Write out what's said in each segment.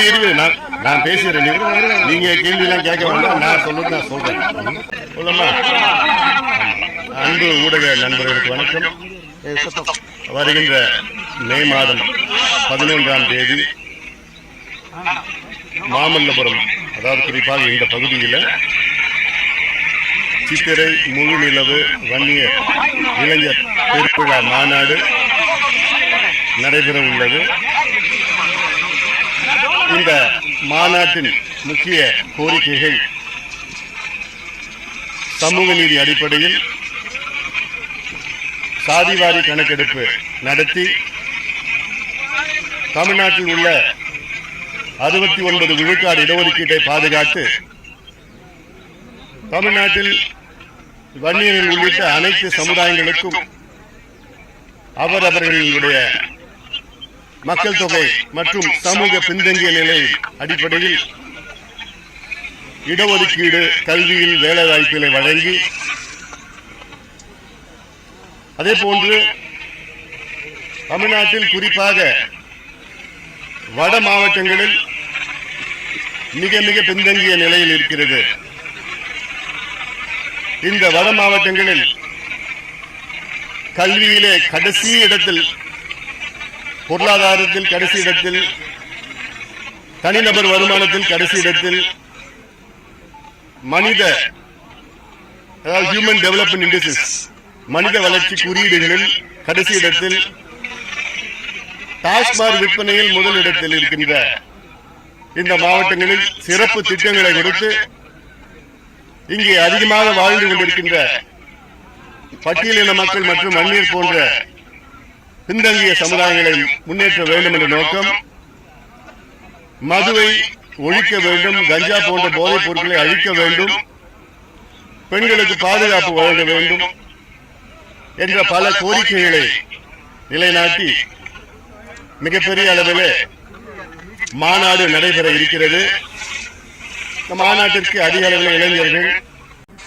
இது நான் நான் பேசுறேன் நீங்க- கேள்வி எல்லாம் கேட்க வேண்டாம். நான் சொல்றது நான் சொல்றேன். சொல்லமா அன்பு ஊடக நண்பர்களுக்கு வணக்கம். வருகின்ற மே மாதம் பதினொன்றாம் தேதி மாமல்லபுரம் அதாவது குறிப்பாக இந்த பகுதியில் சித்திரை முழு நிலவு வன்னிய இளைஞர் திருவிழா மாநாடு நடைபெற உள்ளது இந்த மாநாட்டின் முக்கிய கோரிக்கைகள் சமூக நீதி அடிப்படையில் சாதிவாரி கணக்கெடுப்பு நடத்தி தமிழ்நாட்டில் உள்ள அறுபத்தி ஒன்பது விழுக்காடு இடஒதுக்கீட்டை பாதுகாத்து தமிழ்நாட்டில் வன்னியர்கள் உள்ளிட்ட அனைத்து சமுதாயங்களுக்கும் அவரவர்களுடைய மக்கள் தொகை மற்றும் சமூக பின்தங்கிய நிலை அடிப்படையில் இடஒதுக்கீடு கல்வியில் வேலைவாய்ப்புகளை வழங்கி அதே போன்று தமிழ்நாட்டில் குறிப்பாக வட மாவட்டங்களில் மிக மிக பின்தங்கிய நிலையில் இருக்கிறது. இந்த வட மாவட்டங்களில் கல்வியிலே கடைசி இடத்தில் பொருளாதாரத்தில் கடைசி இடத்தில் தனிநபர் வருமானத்தில் கடைசி இடத்தில் மனித ஹியூமன் டெவலப்மெண்ட் இண்டஸ்ட்ரீஸ் மனித வளர்ச்சி குறியீடுகளில் கடைசி இடத்தில் டாஸ்மாக் விற்பனையில் முதல் இடத்தில் இருக்கின்ற இந்த மாவட்டங்களில் சிறப்பு திட்டங்களை கொடுத்து இங்கே அதிகமாக வாழ்ந்து கொண்டிருக்கின்ற பட்டியலின மக்கள் மற்றும் மண்ணீர் போன்ற பின்தங்கிய சமுதாயங்களை முன்னேற்ற வேண்டும் என்ற நோக்கம் மதுவை ஒழிக்க வேண்டும் கஞ்சா போன்ற போதைப் பொருட்களை அழிக்க வேண்டும் பெண்களுக்கு பாதுகாப்பு வழங்க வேண்டும் என்ற பல கோரிக்கைகளை நிலைநாட்டி மிகப்பெரிய அளவில் மாநாடு நடைபெற இருக்கிறது. இந்த மாநாட்டிற்கு அதிக அளவில் இளைஞர்கள்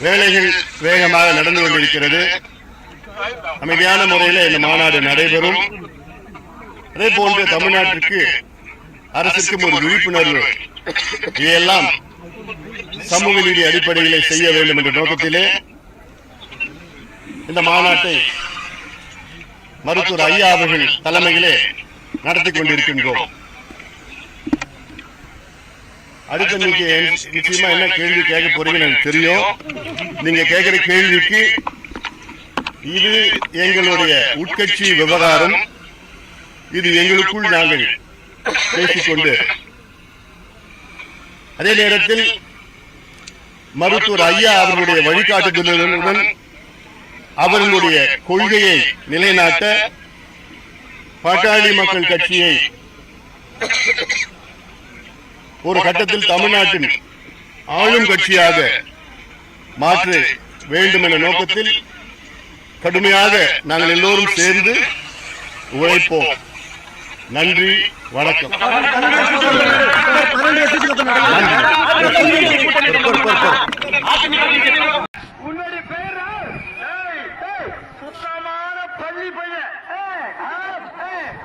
வேலைகள் வேகமாக நடந்து கொண்டிருக்கிறது. அமைதியான முறையில் இந்த மாநாடு நடைபெறும். அதே போன்று தமிழ்நாட்டிற்கு அரசுக்கும் ஒரு விழிப்புணர்வு. இதையெல்லாம் சமூக நீதி அடிப்படையில் செய்ய வேண்டும் என்ற நோக்கத்திலே இந்த மாநாட்டை மருத்துவர் ஐயா அவர்கள் தலைமையிலே நடத்தி கொண்டிருக்கின்றோம். அடுத்த நீங்க நிச்சயமா என்ன கேள்வி கேட்க போறீங்கன்னு எனக்கு தெரியும். நீங்க கேட்கிற கேள்விக்கு இது எங்களுடைய உட்கட்சி விவகாரம். இது எங்களுக்குள் நாங்கள் பேசிக்கொண்டு. அதே நேரத்தில் மருத்துவர் ஐயா அவர்களுடைய வழிகாட்டுதலுடன் அவர்களுடைய கொள்கையை நிலைநாட்ட பாட்டாளி மக்கள் கட்சியை ஒரு கட்டத்தில் தமிழ்நாட்டின் ஆளும் கட்சியாக மாற்ற வேண்டும் என்ற நோக்கத்தில் கடுமையாக நாங்கள் எல்லோரும் சேர்ந்து உழைப்போம். நன்றி வணக்கம்.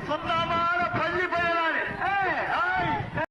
சொந்தமான பள்ளி பையன்.